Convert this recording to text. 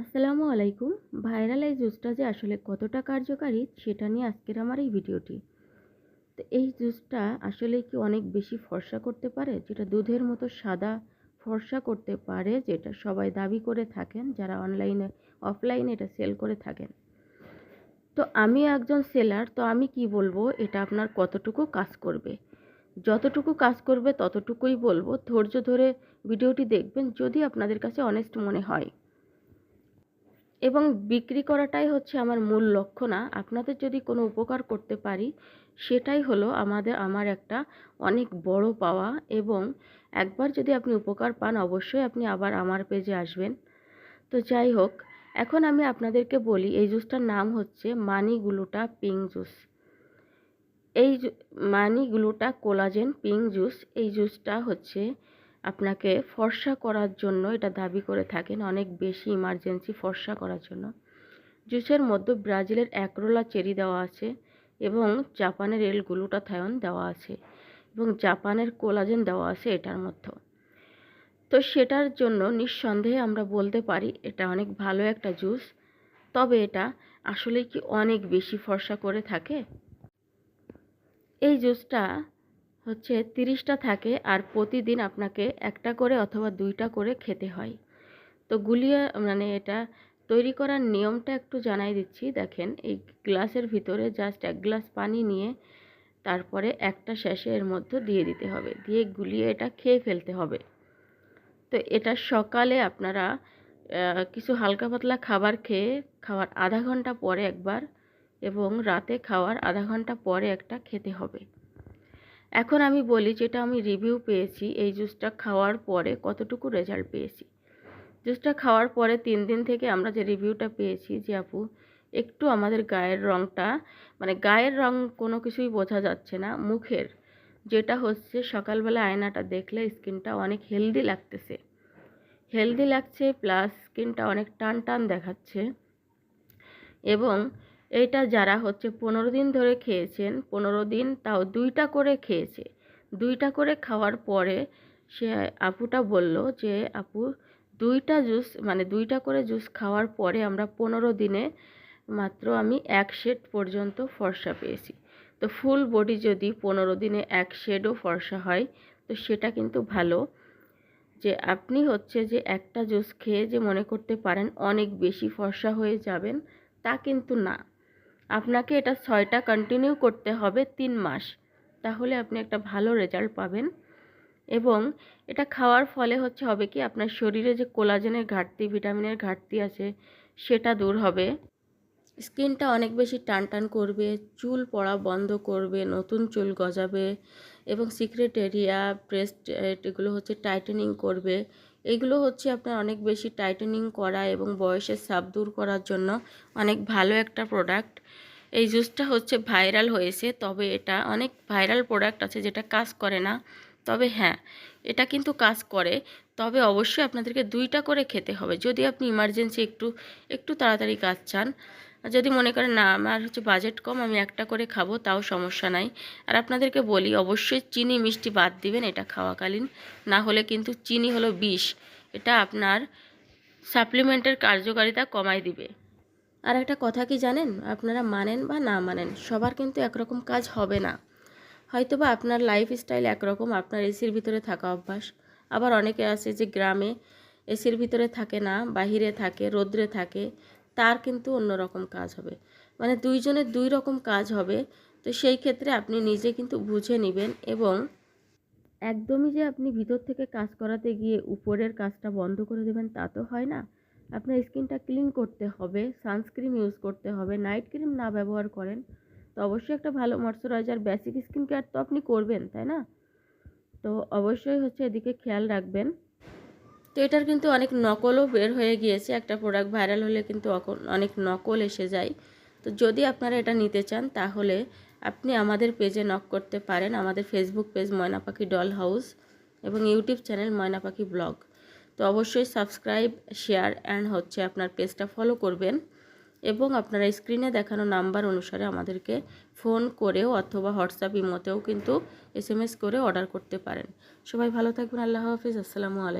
আসসালামু আলাইকুম। ভাইরাল এই জুসটা যে আসলে কতটা কার্যকারী সেটা নিয়ে আজকের আমার এই ভিডিওটি। তো এই জুসটা আসলে কি অনেক বেশি ফর্সা করতে পারে? যেটা দুধের মতো সাদা ফর্সা করতে পারে, যেটা সবাই দাবি করে থাকেন, যারা অনলাইনে, অফলাইনে এটা সেল করে থাকেন। তো আমি একজন সেলার, তো আমি কি বলব, এটা আপনার কতটুকু কাজ করবে? যতটুকু কাজ করবে ততটুকুই বলব। ধৈর্য ধরে ভিডিওটি দেখবেন, যদি আপনাদের কাছে অনেস্ট মনে হয়। এবং বিক্রি করাটাই হচ্ছে আমার মূল লক্ষ্য না। আপনাদের যদি কোনো উপকার করতে পারি, সেটাই হলো আমাদের, আমার একটা অনেক বড় পাওয়া এবং একবার যদি আপনি উপকার পান, অবশ্যই আপনি আবার আমার পেজে আসবেন। তো যাই হোক, এখন আমি আপনাদেরকে বলি, এই জুসটার নাম হচ্ছে মানি গ্লুটা পিঙ্ক জুস। এই মানি গ্লুটা কোলাজেন পিঙ্ক জুস, এই জুসটা হচ্ছে আপনাকে ফর্সা করার জন্য এটা দাবি করে থাকেন, অনেক বেশি ইমার্জেন্সি ফর্সা করার জন্য। জুসের মধ্যে ব্রাজিলের একরোলা চেরি দেওয়া আছে এবং জাপানের এল গ্লুটাথায়ন দেওয়া আছে এবং জাপানের কোলাজেন দেওয়া আছে এটার মধ্যে তো সেটার জন্য নিঃসন্দেহে আমরা বলতে পারি, এটা অনেক ভালো একটা জুস। তবে এটা আসলে কি অনেক বেশি ফর্সা করে থাকে? এই জুসটা হচ্ছে তিরিশটা থাকে আর প্রতিদিন আপনাকে একটা করে অথবা দুইটা করে খেতে হয়। তো গুলিয়ে মানে এটা তৈরি করার নিয়মটা একটু জানাই দিচ্ছি। দেখেন, এই গ্লাসের ভিতরে জাস্ট এক গ্লাস পানি নিয়ে তারপরে একটা শেষে এর মধ্যে দিয়ে দিতে হবে। দিয়ে গুলিয়ে এটা খেয়ে ফেলতে হবে। তো এটা সকালে আপনারা কিছু হালকা পাতলা খাবার খেয়ে খাওয়ার আধা ঘণ্টা পরে একবার এবং রাতে খাওয়ার আধা ঘণ্টা পরে একটা খেতে হবে। এখন আমি বলি যেটা আমি রিভিউ পেয়েছি, এই জুসটা খাওয়ার পরে কতটুকু রেজাল্ট পেয়েছি। জুসটা খাওয়ার পরে তিন দিন থেকে আমরা যে রিভিউটা পেয়েছি যে আপু, একটু আমাদের গায়ের রঙটা মানে গায়ের রং কোনো কিছুই বোঝা যাচ্ছে না, মুখের। যেটা হচ্ছে সকালবেলা আয়নাটা দেখলে স্কিনটা অনেক হেলদি লাগতেছে। হেলদি লাগছে প্লাস স্কিনটা অনেক টান টান দেখাচ্ছে। এবং এইটা যারা হচ্ছে পনেরো দিন ধরে খেয়েছেন, পনেরো দিন তাও দুইটা করে খেয়েছে। দুইটা করে খাওয়ার পরে সে আপুটা বলল যে, আপু, দুইটা জুস মানে দুইটা করে জুস খাওয়ার পরে আমরা পনেরো দিনে মাত্র আমি এক শেড পর্যন্ত ফর্সা পেয়েছি। তো ফুল বডি যদি পনেরো দিনে এক শেডও ফর্সা হয়, তো সেটা কিন্তু ভালো। যে আপনি হচ্ছে যে একটা জুস খেয়ে যে মনে করতে পারেন অনেক বেশি ফর্সা হয়ে যাবেন, তা কিন্তু না। আপনাকে এটা ছয়টা কন্টিনিউ করতে হবে তিন মাস। তাহলে আপনি একটা ভালো রেজাল্ট পাবেন। এবং এটা খাওয়ার ফলে হচ্ছে হবে কি, আপনার শরীরে যে কোলাজেনের ঘাটতি ভিটামিনের ঘাটতি আছে, সেটা দূর হবে। স্কিনটা অনেক বেশি টান টান করবে, চুল পড়া বন্ধ করবে, নতুন চুল গজাবে, এবং সিক্রেট এরিয়া ব্রেস্ট এগুলো হচ্ছে টাইটেনিং করবে। এগুলো হচ্ছে আপনার অনেক বেশি টাইটেনিং করা এবং বয়সের সাপ দূর করার জন্য অনেক ভালো একটা প্রোডাক্ট এই জুসটা হচ্ছে ভাইরাল হয়েছে, তবে এটা অনেক ভাইরাল প্রোডাক্ট আছে যেটা কাজ করে না। তবে হ্যাঁ এটা কিন্তু কাজ করে, তবে অবশ্যই আপনাদেরকে দুইটা করে খেতে হবে। যদি আপনি ইমার্জেন্সি একটু একটু তাড়াতাড়ি কাজ চান যদি মনে করেন, না, আমার হচ্ছে বাজেট কম, আমি একটা করে খাব, তাও সমস্যা নাই। আর আপনাদেরকে বলি, অবশ্যই চিনি, মিষ্টি বাদ দিবেন, এটা খাওয়াকালীন। না হলে কিন্তু চিনি হলো বিষ। এটা আপনার সাপ্লিমেন্টের কার্যকারিতা কমাই দিবে। আর একটা কথা কি জানেন? আপনারা মানেন বা না মানেন, সবার কিন্তু একরকম কাজ হবে না। হয়তো বা আপনার লাইফ স্টাইল একরকম, আপনার এসির ভিতরে থাকা অভ্যাস। আবার অনেকে আছে যে গ্রামে এসির ভিতরে থাকে না, বাহিরে থাকে, রোদ্রে থাকে। তার কিন্তু অন্যরকম কাজ হবে। মানে দুইজনের দুই রকম কাজ হবে। তো সেই ক্ষেত্রে আপনি নিজে কিন্তু বুঝে নেবেন এবং একদমই যে আপনি ভিতর থেকে কাজ করাতে গিয়ে উপরের কাজটা বন্ধ করে দেবেন তা তো হয় না। আপনার স্কিনটা ক্লিন করতে হবে, সানস্ক্রিন ইউজ করতে হবে, নাইট ক্রিম না ব্যবহার করেন, তো অবশ্যই একটা ভালো ময়শ্চারাইজার, বেসিক স্কিন কেয়ার তো আপনি করবেন, তাই না? তো অবশ্যই হচ্ছে এদিকে খেয়াল রাখবেন। তো এটার কিন্তু অনেক নকলও বের হয়ে গিয়েছে। একটা প্রোডাক্ট ভাইরাল হলে কিন্তু অনেক নকল এসে যায়। তো যদি আপনারা এটা নিতে চান, তাহলে আপনি আমাদের পেজে নক করতে পারেন। আমাদের Facebook page Moyna Pakhi doll house এবং YouTube channel Moyna Pakhi blog তো অবশ্যই সাবস্ক্রাইব শেয়ার অ্যান্ড হচ্ছে আপনার পেজটা ফলো করবেন এবং আপনারা স্ক্রিনে দেখানো নাম্বার অনুসারে আমাদেরকে ফোন করেও অথবা হোয়াটসঅ্যাপ ইমোতেও কিন্তু এস করে অর্ডার করতে পারেন। সবাই ভালো থাকবেন। আল্লাহ হাফিজ। আসসালামু আলাইকুম।